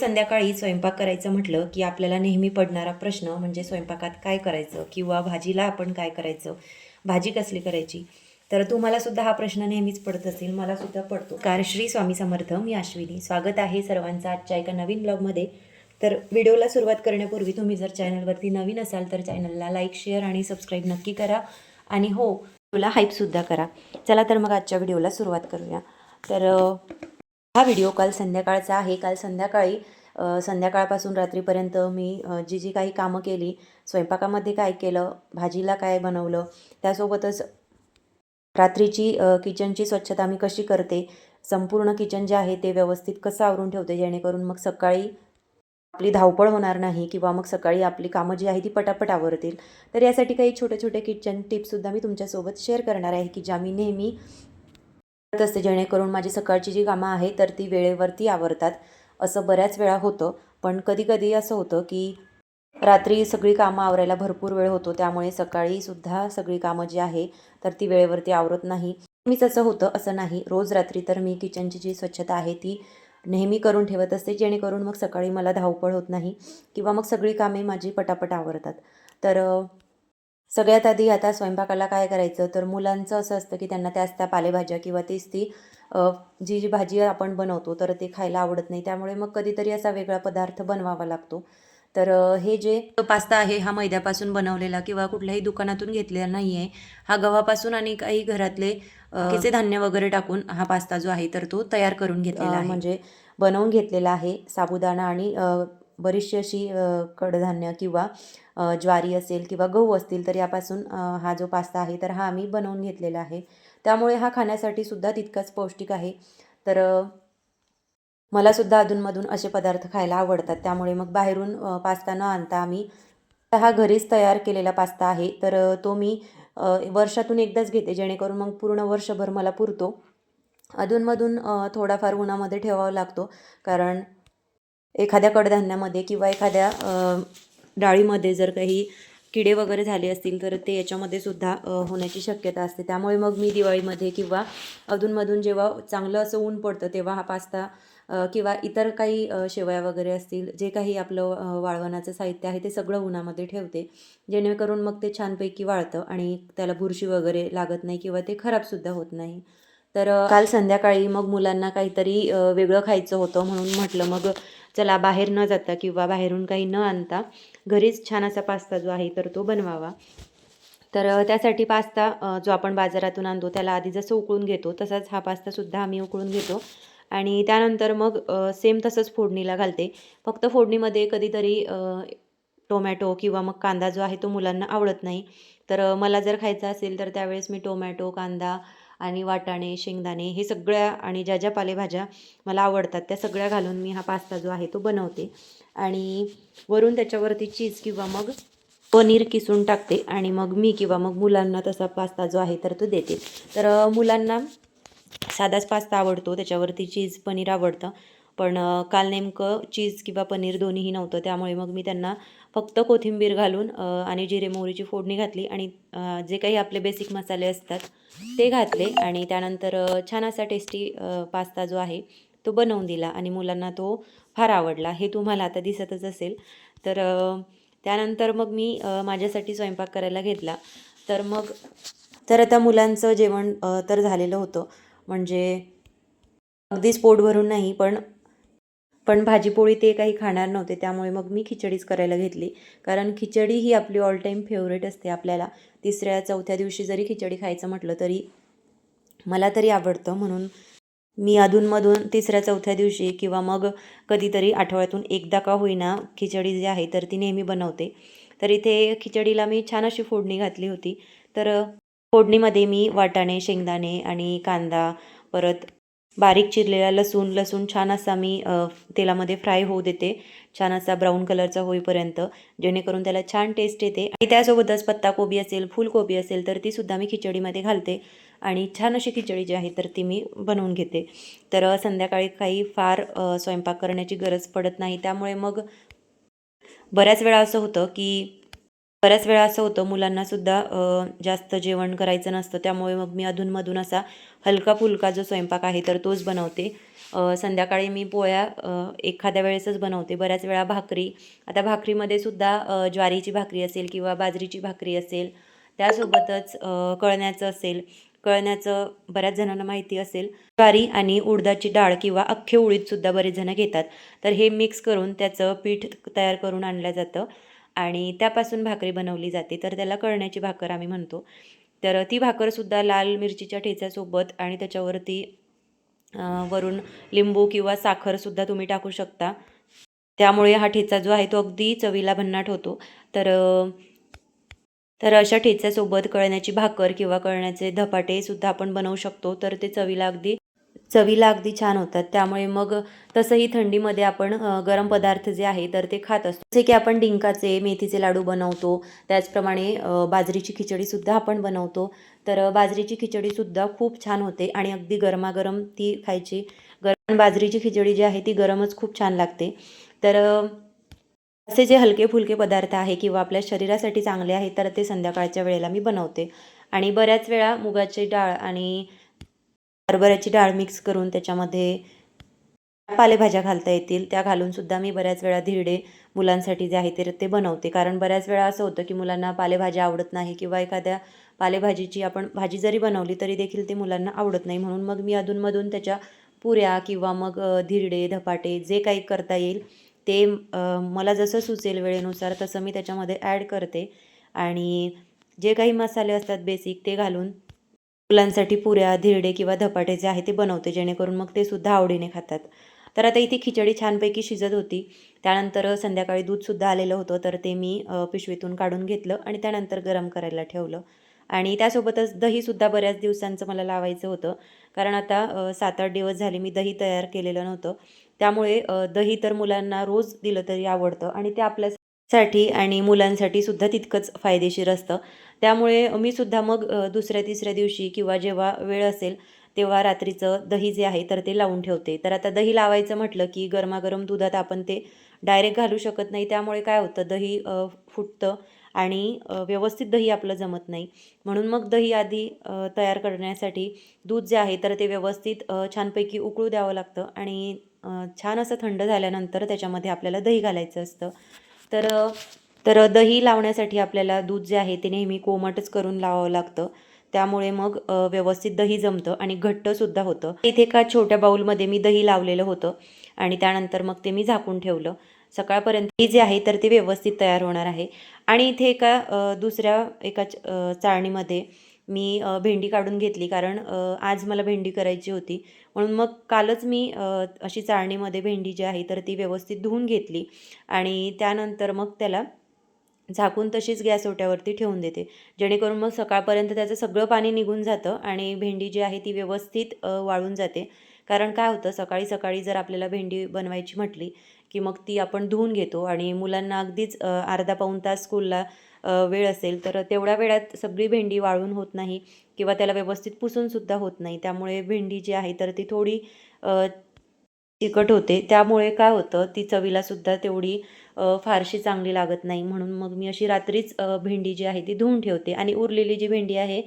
संध्याकाळी स्वयंपाक करायचं म्हटलं की आपल्याला नेहमी पडणारा प्रश्न म्हणजे स्वयंपाकात काय करायचं किंवा भाजीला आपण काय करायचं? भाजी कसली करायची? तर तुम्हालासुद्धा हा प्रश्न नेहमीच पडत असेल मलासुद्धा पडतो. कार श्री स्वामी समर्थ मी अश्विनी. स्वागत आहे सर्वांचं आजच्या एका नवीन ब्लॉगमध्ये. तर व्हिडिओला सुरुवात करण्यापूर्वी तुम्ही जर चॅनलवरती नवीन असाल तर चॅनलला लाईक शेअर आणि सबस्क्राईब नक्की करा. आणि हो तुला हाईपसुद्धा करा. चला तर मग आजच्या व्हिडिओला सुरुवात करूया. तर हा व्हिडिओ काल संध्याकाळचा आहे. काल संध्याकाळी संध्याकाळपासून रात्रीपर्यंत मी जी जी काही कामं केली स्वयंपाकामध्ये काय केलं भाजीला काय बनवलं त्यासोबतच रात्रीची किचनची स्वच्छता मी कशी करते संपूर्ण किचन जे आहे ते व्यवस्थित कसं आवरून ठेवते जेणेकरून मग सकाळी आपली धावपळ होणार नाही किंवा मग सकाळी आपली कामं जी आहे ती पटापट आवरतील. तर यासाठी काही छोटे छोटे किचन टिप्ससुद्धा मी तुमच्यासोबत शेअर करणार आहे की ज्या मी नेहमी करत असते जेणेकरून माझी सकाळची जी कामं आहे तर ती वेळेवरती आवरतात. असं बऱ्याच वेळा होतं. पण कधीकधी असं होतं की रात्री सगळी कामं आवरायला भरपूर वेळ होतो. त्यामुळे सकाळीसुद्धा सगळी कामं जी आहे तर ती वेळेवरती आवरत नाही. नेहमीच असं होतं असं नाही. रोज रात्री तर मी किचनची जी स्वच्छता आहे ती नेहमी करून ठेवत असते जेणेकरून मग सकाळी मला धावपळ होत नाही किंवा मग सगळी कामे माझी पटापट आवरतात. तर सगळ्यात आधी आता स्वयंपाकाला काय करायचं? तर मुलांचं असं असतं की त्यांना त्याच त्या पालेभाज्या किंवा तीच ती जी जी भाजी आपण बनवतो तर ते खायला आवडत नाही. त्यामुळे मग कधीतरी असा वेगळा पदार्थ बनवावा लागतो. तर हे जे पास्ता आहे हा मैद्यापासून बनवलेला किंवा कुठल्याही दुकानातून घेतलेला नाही आहे हा गव्हापासून आणि काही घरातले बाकीचे धान्य वगैरे टाकून हा पास्ता जो आहे तर तो तयार करून घेतलेला आहे. म्हणजे बनवून घेतलेला आहे साबुदाणा आणि बरीचशी अशी कडधान्य किंवा ज्वारी असेल किंवा गहू असतील तर यापासून हा जो पास्ता आहे तर हा आम्ही बनवून घेतलेला आहे. त्यामुळे हा खाण्यासाठी सुद्धा तितकाच पौष्टिक आहे. तर मलासुद्धा मला सुद्धा अधूनमधून असे पदार्थ खायला आवडतात. त्यामुळे मग बाहेरून पास्ता न आणता आम्ही हा घरीच तयार केलेला पास्ता आहे. तर तो मी वर्षातून एकदाच घेते जेणेकरून मग पूर्ण वर्षभर मला पुरतो. अधूनमधून थोडाफार उन्हामध्ये ठेवावा लागतो. कारण एखाद्या कडधान्यामध्ये किंवा एखाद्या डाळीमध्ये जर काही किडे वगैरे झाले असतील तर ते याच्यामध्ये सुद्धा होण्याची शक्यता असते. त्यामुळे मग मी दिवाळीमध्ये किंवा अधूनमधून जेव्हा चांगलं असं ऊन पडतं तेव्हा हा पास्ता किंवा इतर काही शेवया वगैरे असतील जे काही आपलं वाळवणाचं साहित्य आहे ते सगळं उन्हामध्ये ठेवते. जेणेकरून मग ते छानपैकी वाळतं आणि त्याला बुरशी वगैरे लागत नाही किंवा ते खराबसुद्धा होत नाही. तर काल संध्याकाळी मग मुलांना काहीतरी वेगळं खायचं होतं म्हणून म्हटलं मग चला बाहेर न जाता किंवा बाहेरून काही न आणता घरीच छान असा पास्ता जो आहे तर तो बनवावा. तर त्यासाठी पास्ता जो आपण बाजारातून आणतो त्याला आधी जसं उकळून घेतो तसाच हा पास्तासुद्धा आम्ही उकळून घेतो. आणि त्यानंतर मग सेम तसंच फोडणीला घालते. फक्त फोडणीमध्ये कधीतरी टोमॅटो किंवा मग कांदा जो आहे तो मुलांना आवडत नाही. तर मला जर खायचा असेल तर त्यावेळेस मी टोमॅटो कांदा आणि वाटाणे शेंगदाणे हे सगळ्या आणि ज्या ज्या पालेभाज्या मला आवडतात त्या सगळ्या घालून मी हा पास्ता जो आहे तो बनवते. आणि वरून त्याच्यावरती चीज किंवा मग पनीर किसून टाकते आणि मग मी किंवा मग मुलांना तसा पास्ता जो आहे तर तो देते. तर मुलांना साधाच पास्ता आवडतो त्याच्यावरती चीज पनीर आवडतं. पण काल नेमकं चीज किंवा पनीर दोन्हीही नव्हतं. त्यामुळे मग मी त्यांना फक्त कोथिंबीर घालून आणि जिरे मोहरीची फोडणी घातली आणि जे काही आपले बेसिक मसाले असतात ते घातले आणि त्यानंतर छान असा टेस्टी पास्ता जो आहे तो बनवून दिला आणि मुलांना तो फार आवडला. हे तुम्हाला आता दिसतच असेल. तर त्यानंतर मग मी माझ्यासाठी स्वयंपाक करायला घेतला. तर मग तर आता मुलांचं जेवण तर झालेलं होतं. म्हणजे अगदीच पोट भरून नाही पण पण भाजीपोळी ते काही खाणार नव्हते त्यामुळे मग मी खिचडीच करायला घेतली. कारण खिचडी ही आपली ऑल टाईम फेवरेट असते आपल्याला. तिसऱ्या चौथ्या दिवशी जरी खिचडी खायचं म्हटलं तरी मला तरी आवडतं. म्हणून मी अधूनमधून तिसऱ्या चौथ्या दिवशी किंवा मग कधीतरी आठवड्यातून एकदा का होईना खिचडी जी आहे तर ती नेहमी बनवते. तर इथे खिचडीला मी छान अशी फोडणी घातली होती. तर फोडणीमध्ये मी वाटाणे शेंगदाणे आणि कांदा परत बारीक चिरलेला लसूण लसूण छान असा मी तेलामध्ये फ्राय होऊ देते. छान असा ब्राऊन कलरचा होईपर्यंत जेणेकरून त्याला छान टेस्ट येते. आणि त्यासोबतच पत्ताकोबी असेल फुलकोबी असेल तर ती सुद्धा मी खिचडीमध्ये घालते. आणि छान अशी खिचडी जी आहे तर ती मी बनवून घेते. तर संध्याकाळी काही फार स्वयंपाक करण्याची गरज पडत नाही. त्यामुळे मग बऱ्याच वेळा असं होतं की बऱ्याच वेळा असं होतं मुलांनासुद्धा जास्त जेवण करायचं नसतं. त्यामुळे मग मी अधूनमधून असा हलका फुलका जो स्वयंपाक आहे तर तोच बनवते. संध्याकाळी मी पोळ्या एखाद्या वेळेसच बनवते. बऱ्याच वेळा भाकरी. आता भाकरीमध्ये सुद्धा ज्वारीची भाकरी असेल किंवा बाजरीची भाकरी असेल त्यासोबतच कळण्याचं असेल. कळण्याचं बऱ्याच जणांना माहिती असेल. ज्वारी आणि उडदाची डाळ किंवा अख्खे उडीदसुद्धा बरेच जण घेतात. तर हे मिक्स करून त्याचं पीठ तयार करून आणलं जातं. आणि त्यापासून भाकरी बनवली जाते. तर त्याला कळण्याची भाकर आम्ही म्हणतो. तर ती भाकरसुद्धा लाल मिरचीच्या ठेच्यासोबत आणि त्याच्यावरती वरून लिंबू किंवा साखरसुद्धा तुम्ही टाकू शकता. त्यामुळे हा ठेचा जो आहे तो अगदी चवीला भन्नाट होतो. तर तर अशा ठेच्यासोबत कळण्याची भाकर किंवा कळण्याचे धपाटेसुद्धा आपण बनवू शकतो. तर ते चवीला अगदी चवीला अगदी छान होतात. त्यामुळे मग तसंही थंडीमध्ये आपण गरम पदार्थ जे आहे तर ते खात असतो. जसे की आपण डिंकाचे मेथीचे लाडू बनवतो. त्याचप्रमाणे बाजरीची खिचडीसुद्धा आपण बनवतो. तर बाजरीची खिचडीसुद्धा खूप छान होते आणि अगदी गरमागरम ती खायची. गरम बाजरीची खिचडी जी आहे ती गरमच खूप छान लागते. तर असे जे हलके फुलके पदार्थ आहे किंवा आपल्या शरीरासाठी चांगले आहे तर ते संध्याकाळच्या वेळेला मी बनवते. आणि बऱ्याच वेळा मुगाची डाळ आणि हरभऱ्याची डाळ मिक्स करून त्याच्यामध्ये पालेभाज्या घालता येतील. त्या घालून सुद्धा मी बऱ्याच वेळा धिरडे मुलांसाठी जे आहे ते ते बनवते. कारण बऱ्याच वेळा असं होतं की मुलांना पालेभाज्या आवडत नाही किंवा एखाद्या पालेभाजीची आपण भाजी जरी बनवली तरी देखील ते मुलांना आवडत नाही. म्हणून मग मी अधूनमधून त्याच्या पुऱ्या किंवा मग धिरडे धपाटे जे काही करता येईल ते मला जसं सुचेल वेळेनुसार तसं मी त्याच्यामध्ये ॲड करते. आणि जे काही मसाले असतात बेसिक ते घालून मुलांसाठी पुऱ्या धिरडे किंवा धपाटे जे आहे ते बनवते जेणेकरून मग ते सुद्धा आवडीने खातात. तर आता इथे खिचडी छानपैकी शिजत होती. त्यानंतर संध्याकाळी दूधसुद्धा आलेलं होतं तर ते मी पिशवीतून काढून घेतलं आणि त्यानंतर गरम करायला ठेवलं. आणि त्यासोबतच दहीसुद्धा बऱ्याच दिवसांचं मला लावायचं होतं. कारण आता सात आठ दिवस झाले मी दही तयार केलेलं नव्हतं. त्यामुळे दही तर मुलांना रोज दिलं तरी आवडतं आणि ते आपल्या साठी आणि मुलांसाठी सुद्धा तितकंच फायदेशीर असतं. त्यामुळे मी सुद्धा मग दुसऱ्या तिसऱ्या दिवशी किंवा जेव्हा वेळ असेल तेव्हा रात्रीचं दही जे आहे तर ते लावून ठेवते. तर आता दही लावायचं म्हटलं की गरमागरम दुधात आपण ते डायरेक्ट घालू शकत नाही. त्यामुळे काय होतं दही फुटतं आणि व्यवस्थित दही आपलं जमत नाही. म्हणून मग दही आधी तयार करण्यासाठी दूध जे आहे तर ते व्यवस्थित छानपैकी उकळू द्यावं लागतं आणि छान असं थंड झाल्यानंतर त्याच्यामध्ये आपल्याला दही घालायचं असतं. तर तर दही लावण्यासाठी आपल्याला दूध जे आहे ते नेहमी कोमटच करून लावावं लागतं. त्यामुळे मग व्यवस्थित दही जमतं आणि घट्टसुद्धा होतं. इथे एका छोट्या बाऊलमध्ये मी दही लावलेलं होतं आणि त्यानंतर मग ते मी झाकून ठेवलं. सकाळपर्यंत हे जे आहे तर ते व्यवस्थित तयार होणार आहे. आणि इथे एका दुसऱ्या एका चाळणीमध्ये मी भेंडी काढून घेतली कारण आज मला भेंडी करायची होती. म्हणून मग कालच मी अशी चाळणीमध्ये भेंडी जी आहे तर ती व्यवस्थित धुवून घेतली आणि त्यानंतर मग त्याला झाकून तशीच गॅस ओट्यावरती ठेवून देते. जेणेकरून मग सकाळपर्यंत त्याचं सगळं पाणी निघून जातं आणि भेंडी जी आहे ती व्यवस्थित वाळून जाते. कारण काय होतं सकाळी सकाळी जर आपल्याला भेंडी बनवायची म्हटली की मग ती आपण धुवून घेतो आणि मुलांना अगदीच अर्धा पाऊण तास स्कूलला वेळ असेल तर तेवढ्या वेळात सगळी भेंडी वाळून होत नाही किंवा त्याला व्यवस्थित पुसूनसुद्धा होत नाही. त्यामुळे भेंडी जी आहे तर ती थोडी तिखट होते. त्यामुळे काय होतं ती चवीलासुद्धा तेवढी फारशी चांगली लागत नाही. म्हणून मग मी अशी रात्रीच भेंडी जी आहे ती धुवून ठेवते. आणि उरलेली जी भेंडी आहे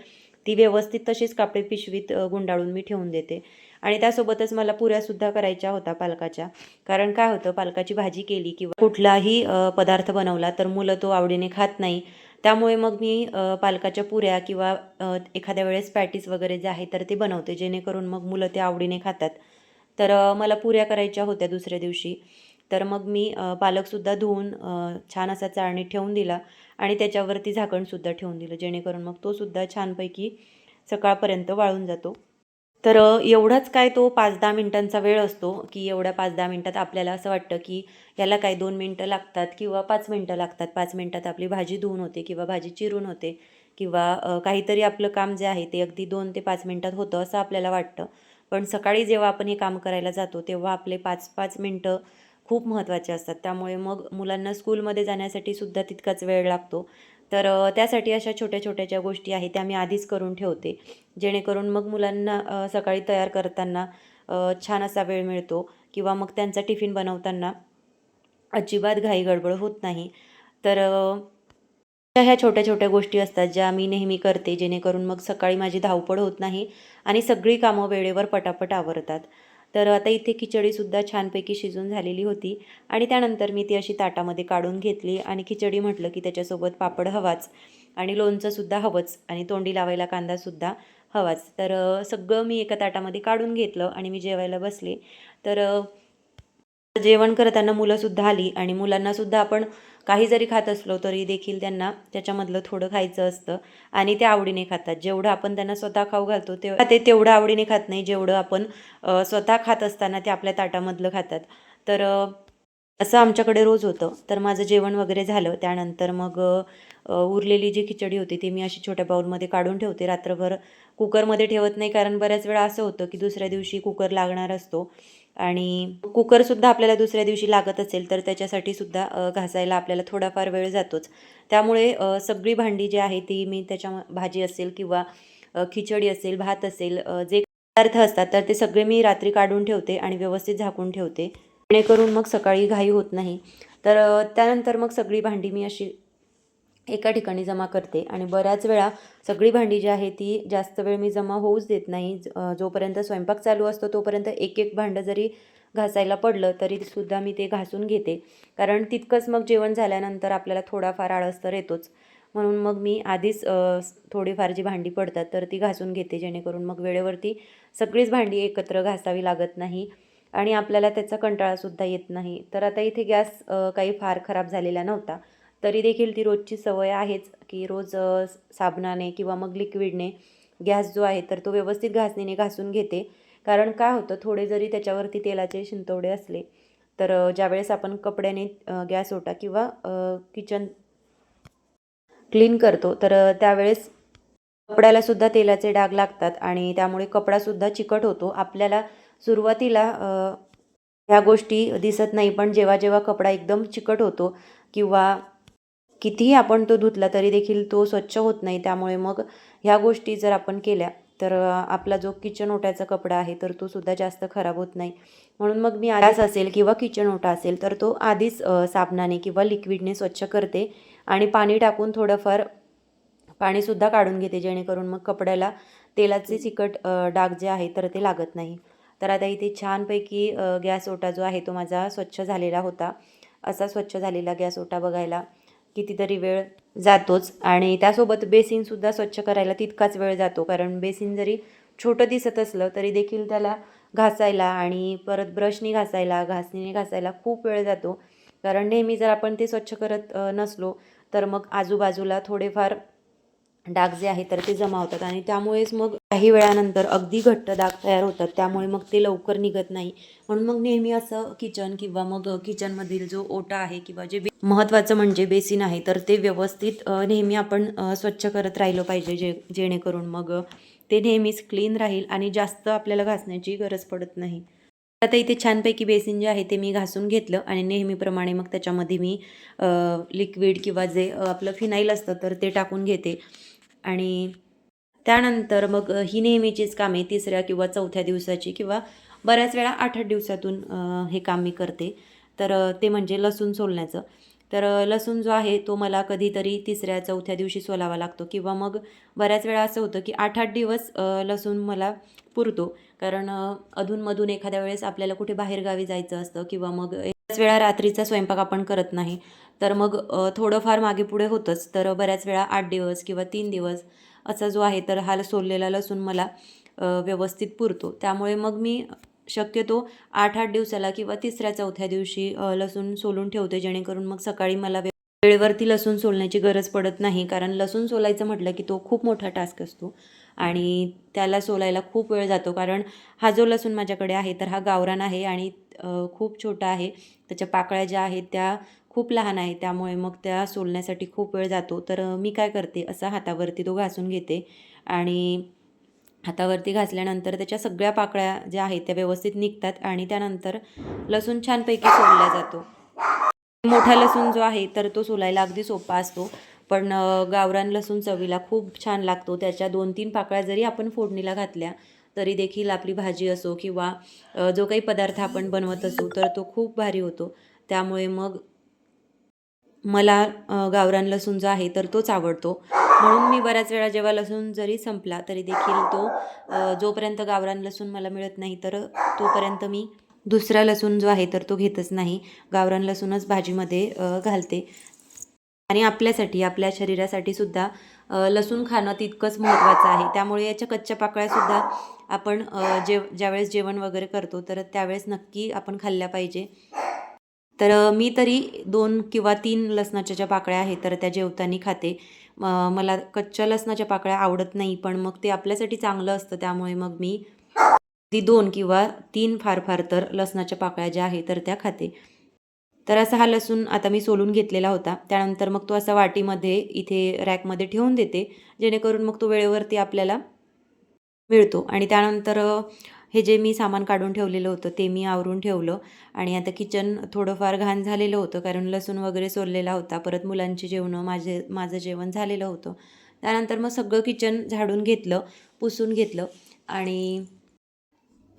ती व्यवस्थित तशीच कापडे पिशवीत गुंडाळून मी ठेवून देते. आणि त्यासोबतच मला पुऱ्यासुद्धा करायच्या होता पालकाच्या. कारण काय होतं पालकाची भाजी केली किंवा कुठलाही पदार्थ बनवला तर मुलं तो आवडीने खात नाही. त्यामुळे मग मी पालकाच्या पुऱ्या किंवा एखाद्या वेळेस पॅटीस वगैरे जे आहे तर ते बनवते जेणेकरून मग मुलं ते आवडीने खातात. तर मला पुऱ्या करायच्या होत्या दुसऱ्या दिवशी. तर मग मी पालकसुद्धा धुवून छान असा चाळणीत ठेवून दिला आणि त्याच्यावरती झाकणसुद्धा ठेवून दिलं जेणेकरून मग तो सुद्धा छानपैकी सकाळपर्यंत वाळून जातो. तर एवढाच काय तो पाच दहा मिनटांचा वेळ असतो की एवढ्या पाच दहा मिनटात आपल्याला असं वाटतं की याला काय दोन मिनटं लागतात किंवा पाच मिनटं लागतात. पाच मिनटात आपली भाजी धुवून होते किंवा भाजी चिरून होते किंवा काहीतरी आपलं काम जे आहे ते अगदी दोन ते पाच मिनटात होतं असं आपल्याला वाटतं. पण सकाळी जेव्हा आपण हे काम करायला जातो तेव्हा आपले पाच पाच मिनटं खूप महत्त्वाचे असतात. त्यामुळे मग मुलांना स्कूलमध्ये जाण्यासाठी सुद्धा तितकाच वेळ लागतो. तर त्यासाठी अशा छोट्या छोट्या ज्या गोष्टी आहेत त्या मी आधीच करून ठेवते. जेणेकरून मग मुलांना सकाळी तयार करताना छान असा वेळ मिळतो किंवा मग त्यांचा टिफिन बनवताना अजिबात घाई गडबड होत नाही. तर अशा ह्या छोट्या छोट्या गोष्टी असतात ज्या मी नेहमी करते जेणेकरून मग सकाळी माझी धावपळ होत नाही आणि सगळी कामं वेळेवर पटापट आवरतात. तर आता इथे खिचडीसुद्धा छानपैकी शिजून झालेली होती आणि त्यानंतर मी ती अशी ताटामध्ये काढून घेतली आणि खिचडी म्हटलं की त्याच्यासोबत पापड हवाच आणि लोणचंसुद्धा हवंच आणि तोंडी लावायला कांदासुद्धा हवाच. तर सगळं मी एका ताटामध्ये काढून घेतलं आणि मी जेवायला बसले. तर जेवण करताना मुलंसुद्धा आली आणि मुलांनासुद्धा आपण काही जरी खात असलो तरी देखील त्यांना त्याच्यामधलं थोडं खायचं असतं आणि ते आवडीने खातात. जेवढं आपण त्यांना स्वतः खाऊ घालतो तेव्हा ते तेवढं आवडीने खात नाही. जेवढं आपण स्वतः खात असताना ते आपल्या ताटामधलं खातात. तर असं आमच्याकडे रोज होतं. तर माझं जेवण वगैरे झालं. त्यानंतर मग उरलेली जी खिचडी होती ती मी अशी छोट्या बाऊलमध्ये काढून ठेवते. रात्रभर कुकरमध्ये ठेवत नाही कारण बऱ्याच वेळा असं होतं की दुसऱ्या दिवशी कुकर लागणार असतो. आणि कुकरसुद्धा आपल्याला दुसऱ्या दिवशी लागत असेल तर त्याच्यासाठी सुद्धा घासायला आपल्याला थोडाफार वेळ जातोच. त्यामुळे सगळी भांडी जी आहे ती मी त्याच्या भाजी असेल किंवा खिचडी असेल भात असेल जे पदार्थ असतात तर ते सगळे मी रात्री काढून ठेवते आणि व्यवस्थित झाकून ठेवते. जेणेकरून मग सकाळी घाई होत नाही. तर त्यानंतर मग सगळी भांडी मी अशी एका ठिकाणी जमा करते आणि बऱ्याच वेळा सगळी भांडी जी आहे ती जास्त वेळ मी जमा होऊच देत नाही. ज- जोपर्यंत स्वयंपाक चालू असतो तोपर्यंत एक एक भांडं जरी घासायला पडलं तरी सुद्धा मी ते घासून घेते. कारण तितकंच मग जेवण झाल्यानंतर आपल्याला थोडाफार आळस तर येतोच. म्हणून मग मी आधीच थोडीफार जी भांडी पडतात तर ती घासून घेते जेणेकरून मग वेळेवरती सगळीच भांडी एकत्र घासावी लागत नाही आणि आपल्याला त्याचा कंटाळासुद्धा येत नाही. तर आता इथे गॅस काही फार खराब झालेला नव्हता. तरी देखील ती रोजची सवय आहेच की रोज साबणाने किंवा मग लिक्विडने गॅस जो आहे तर तो व्यवस्थित घासणीने घासून घेते. कारण काय होतं थोडे जरी त्याच्यावरती तेलाचे शिंतवडे असले तर ज्यावेळेस आपण कपड्याने गॅस ओटा किंवा किचन क्लीन करतो तर त्यावेळेस कपड्याला सुद्धा तेलाचे डाग लागतात आणि त्यामुळे कपडासुद्धा चिकट होतो. आपल्याला सुरुवातीला ह्या गोष्टी दिसत नाही पण जेव्हा जेव्हा कपडा एकदम चिकट होतो किंवा कितीही आपण तो धुतला तरी देखील तो स्वच्छ होत नाही. त्यामुळे मग ह्या गोष्टी जर आपण केल्या तर आपला जो किचन ओट्याचा कपडा आहे तर तो सुद्धा जास्त खराब होत नाही. म्हणून मग मी गॅस असेल किंवा किचन ओटा असेल तर तो आधीच साबणाने किंवा लिक्विडने स्वच्छ करते आणि पाणी टाकून थोडंफार पाणीसुद्धा काढून घेते जेणेकरून मग कपड्याला तेलाचे चिकट डाग जे आहे तर ते लागत नाही. तर आता इथे छानपैकी गॅस ओटा जो आहे तो माझा स्वच्छ झालेला होता. असा स्वच्छ झालेला गॅस ओटा बघायला कितीतरी वेळ जातोच. आणि त्यासोबत बेसिनसुद्धा स्वच्छ करायला तितकाच वेळ जातो. कारण बेसिन जरी छोटं दिसत असलं तरी देखील त्याला घासायला आणि परत ब्रशनी घासायला घासणीने घासायला खूप वेळ जातो. कारण नेहमी जर आपण ते स्वच्छ करत नसलो तर मग आजूबाजूला थोडेफार डाग जे आहे तर ते जमा होतात आणि त्यामुळेच मग काही वेळानंतर अगदी घट्ट डाग तयार होतात. त्यामुळे मग ते लवकर निघत नाही. म्हणून मग नेहमी असं किचन किंवा मग किचनमधील जो ओटा आहे किंवा जे महत्त्वाचं म्हणजे बेसिन आहे तर ते व्यवस्थित नेहमी आपण स्वच्छ करत राहिलं पाहिजे जे जेणेकरून मग ते नेहमीच क्लीन राहील आणि जास्त आपल्याला घासण्याची गरज पडत नाही. आता इथे छानपैकी बेसिन जे आहे ते मी घासून घेतलं आणि नेहमीप्रमाणे मग त्याच्यामध्ये मी लिक्विड किंवा जे आपलं फिनाईल असतं तर ते टाकून घेते. आणि त्यानंतर मग ही नेहमीचीच कामे तिसऱ्या किंवा चौथ्या दिवसाची किंवा बऱ्याच वेळा आठ आठ दिवसातून हे काम मी करते. तर ते म्हणजे लसूण सोलण्याचं. तर लसूण जो आहे तो मला कधीतरी तिसऱ्या चौथ्या दिवशी सोलावा लागतो किंवा मग बऱ्याच वेळा असं होतं की आठ आठ दिवस लसूण मला पुरतो. कारण अधूनमधून एखाद्या वेळेस आपल्याला कुठे बाहेरगावी जायचं असतं किंवा मग बऱ्याच वेळा रात्रीचा स्वयंपाक आपण करत नाही. तर मग थोडंफार मागे पुढे होतंच. तर बऱ्याच वेळा आठ दिवस किंवा तीन दिवस असा जो आहे तर हा सोललेला लसूण मला व्यवस्थित पुरतो. त्यामुळे मग मी शक्यतो आठ आठ दिवसाला किंवा तिसऱ्या चौथ्या दिवशी लसूण सोलून ठेवते जेणेकरून मग सकाळी मला वेळेवरती लसूण सोलण्याची गरज पडत नाही. कारण लसूण सोलायचं म्हटलं की तो खूप मोठा टास्क असतो. आणि त्याला सोलायला खूप वेळ जातो. कारण हा जो लसूण माझ्याकडे आहे तर हा गावरान आहे आणि खूप छोटा आहे. त्याच्या पाकळ्या ज्या आहेत त्या खूप लहान आहे त्यामुळे मग त्या सोलण्यासाठी खूप वेळ जातो. तर मी काय करते असा हातावरती तो घासून घेते. आणि हातावरती घासल्यानंतर त्याच्या सगळ्या पाकळ्या ज्या आहेत त्या व्यवस्थित निघतात आणि त्यानंतर लसूण छानपैकी सोलला जातो. मोठा लसूण जो आहे तर तो सोलायला अगदी सोपा असतो. पण गावरान लसूण चवीला खूप छान लागतो. त्याच्या दोन तीन पाकळ्या जरी आपण फोडणीला घातल्या तरी देखील आपली भाजी असो किंवा जो काही पदार्थ आपण बनवत असू तर तो खूप भारी होतो. त्यामुळे मग मला गावरान लसूण जो आहे तर तोच आवडतो. म्हणून मी बऱ्याच वेळा जेव्हा लसूण जरी संपला तरी देखील तो जोपर्यंत गावरान लसूण मला मिळत नाही तर तोपर्यंत मी दुसरा लसूण जो आहे तर तो घेतच नाही. गावरान लसूणच भाजीमध्ये घालते. आणि आपल्यासाठी आपल्या शरीरासाठी सुद्धा लसूण खाणं तितकंच महत्त्वाचं आहे. त्यामुळे याच्या कच्च्या पाकळ्यासुद्धा आपण जेव ज्यावेळेस जेवण वगैरे करतो तर त्यावेळेस नक्की आपण खाल्ल्या पाहिजे. तर मी तरी दोन किंवा तीन लसणाच्या ज्या पाकळ्या आहेत तर त्या जेवताना खाते. मला कच्च्या लसणाच्या पाकळ्या आवडत नाही पण मग ते आपल्यासाठी चांगलं असतं त्यामुळे मग मी ती दोन किंवा तीन फार फार तर लसणाच्या पाकळ्या ज्या आहेत तर त्या खाते. तर असा हा लसूण आता मी सोलून घेतलेला होता. त्यानंतर मग तो असा वाटीमध्ये इथे रॅकमध्ये ठेवून देते. जेणेकरून मग तो वेळेवरती आपल्याला मिळतो. आणि त्यानंतर हे जे मी सामान काढून ठेवलेलं होतं ते मी आवरून ठेवलं. आणि आता किचन थोडंफार घाण झालेलं होतं कारण लसूण वगैरे सोललेला होता. परत मुलांची जेवणं माझे माझं जेवण झालेलं होतं. त्यानंतर मग सगळं किचन झाडून घेतलं पुसून घेतलं. आणि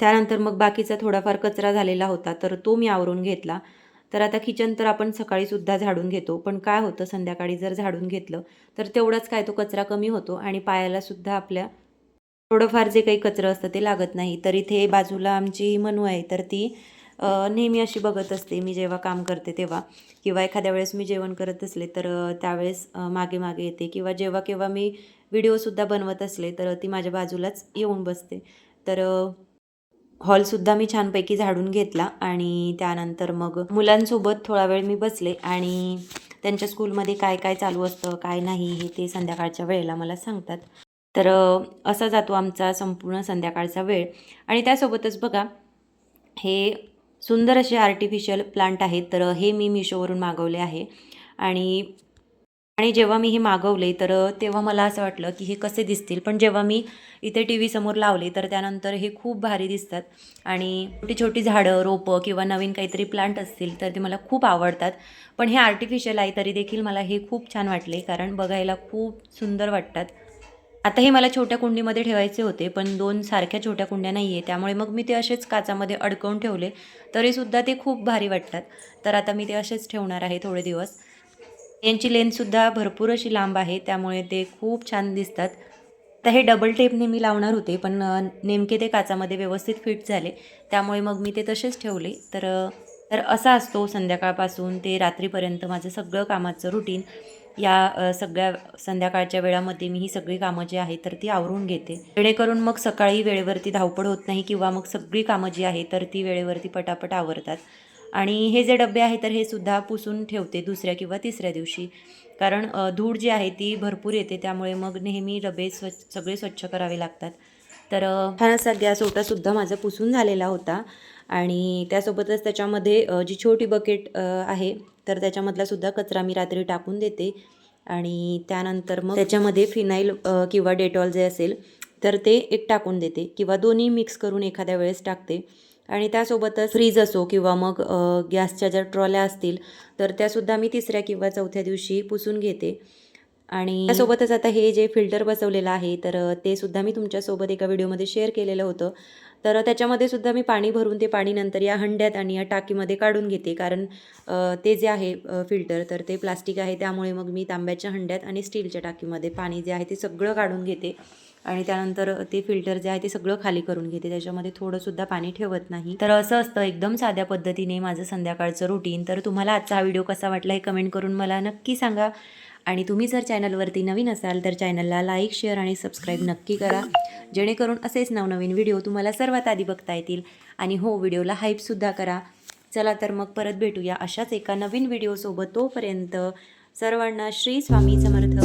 त्यानंतर मग बाकीचा थोडाफार कचरा झालेला होता तर तो मी आवरून घेतला. तर आता किचन तर आपण सकाळीसुद्धा झाडून घेतो. पण काय होतं संध्याकाळी जर झाडून घेतलं तर तेवढाच काय तो कचरा कमी होतो आणि पायालासुद्धा आपल्या थोडंफार जे काही कचरं असतं ते लागत नाही. तर इथे बाजूला आमची मनू आहे तर ती नेहमी अशी बघत असते मी जेव्हा काम करते तेव्हा. किंवा एखाद्या वेळेस मी जेवण करत असले तर त्यावेळेस मागे मागे येते. किंवा जेव्हा केव्हा मी व्हिडिओसुद्धा बनवत असले तर ती माझ्या बाजूलाच येऊन बसते. तर हॉलसुद्धा मी छानपैकी झाडून घेतला आणि त्यानंतर मग मुलांसोबत थोडा वेळ मी बसले आणि त्यांच्या स्कूलमध्ये काय काय चालू असतं काय नाही हे ते संध्याकाळच्या वेळेला मला सांगतात. तर असा जातो आमचा संपूर्ण संध्याकाळचा वेळ. आणि त्यासोबतच बघा हे सुंदर असे आर्टिफिशियल प्लांट आहेत तर हे मी मिशोवरून मागवले आहे. आणि आणि जेव्हा मी हे मागवले तर तेव्हा मला असं वाटलं की हे कसे दिसतील. पण जेव्हा मी इथे टी व्ही समोर लावले तर त्यानंतर हे खूप भारी दिसतात. आणि छोटी छोटी झाडं रोपं किंवा नवीन काहीतरी प्लांट असतील तर ते मला खूप आवडतात. पण हे आर्टिफिशियल आहे तरी देखील मला हे खूप छान वाटले कारण बघायला खूप सुंदर वाटतात. आता हे मला छोट्या कुंडीमध्ये ठेवायचे होते पण दोन सारख्या छोट्या कुंड्या नाही आहे त्यामुळे मग मी ते असेच काचामध्ये अडकवून ठेवले तरीसुद्धा ते खूप भारी वाटतात. तर आता मी ते असेच ठेवणार आहे थोडे दिवस. यांची लेन्थसुद्धा भरपूर अशी लांब आहे त्यामुळे ते खूप छान दिसतात. तर हे डबल टेपने मी लावणार होते पण नेमके ते काचामध्ये व्यवस्थित फिट झाले. त्यामुळे मग मी ते तसेच ठेवले. तर तर असा असतो संध्याकाळपासून ते रात्रीपर्यंत माझं सगळं कामाचं रुटीन या सगळ्या संध्याकाळच्या वेळामध्ये मी ही सगळी कामं जी आहेत तर ती आवरून घेते. जेणेकरून मग सकाळी वेळेवरती धावपळ होत नाही किंवा मग सगळी कामं जी आहे तर ती वेळेवरती पटापट आवरतात. आणि हे जे डबे आहे तर हे सुद्धा पुसून ठेवते दुसऱ्या किंवा तिसऱ्या दिवशी. कारण धूळ जी आहे ती भरपूर येते. त्यामुळे मग नेहमी डबे स्वच्छ सगळे स्वच्छ करावे लागतात. तर अ, छान असा गॅस ओटासुद्धा माझा पुसून झालेला होता. आणि त्यासोबतच त्याच्यामध्ये जी छोटी बकेट आहे तर त्याच्यामधलासुद्धा कचरा मी रात्री टाकून देते. आणि त्यानंतर मग त्याच्यामध्ये फिनाईल किंवा डेटॉल जे असेल तर ते एक टाकून देते. किंवा दोन्ही मिक्स करून एखाद्या वेळेस टाकते. आणि त्यासोबतच फ्रीज असो किंवा मग गॅसच्या ज्या ट्रॉल्या असतील तर त्यासुद्धा मी तिसऱ्या किंवा चौथ्या दिवशी पुसून घेते. आणि त्यासोबतच आता हे जे फिल्टर बसवलेलं आहे तर ते सुद्धा मी तुमच्यासोबत एका व्हिडिओमध्ये शेअर केलेलं होतं. तर त्याच्यामध्ये सुद्धा मी पाणी भरून ते पाणी नंतर या हंड्यात आणि या टाकीमध्ये काढून घेते. कारण ते जे आहे फिल्टर तर ते प्लास्टिक आहे त्यामुळे मग मी तांब्याच्या हंड्यात आणि स्टीलच्या टाकीमध्ये पाणी जे आहे ते सगळं काढून घेते. आणि त्यानंतर ते फिल्टर जे आहे ते सगळं खाली करून घेते. त्याच्यामध्ये थोडंसुद्धा पाणी ठेवत नाही. तर असं असतं एकदम साध्या पद्धतीने माझं संध्याकाळचं रुटीन तर तुम्हाला आजचा हा व्हिडिओ कसा वाटला हे कमेंट करून मला नक्की सांगा. आणि तुम्ही जर चॅनलवरती नवीन असाल तर चॅनलला लाईक शेअर आणि सबस्क्राईब नक्की करा. जेणेकरून असेच नवनवीन व्हिडिओ तुम्हाला सर्वात आधी बघता येतील. आणि हो व्हिडिओला हाईपसुद्धा करा. चला तर मग परत भेटूया अशाच एका नवीन व्हिडिओसोबत तोपर्यंत सर्वांना श्री स्वामी समर्थ.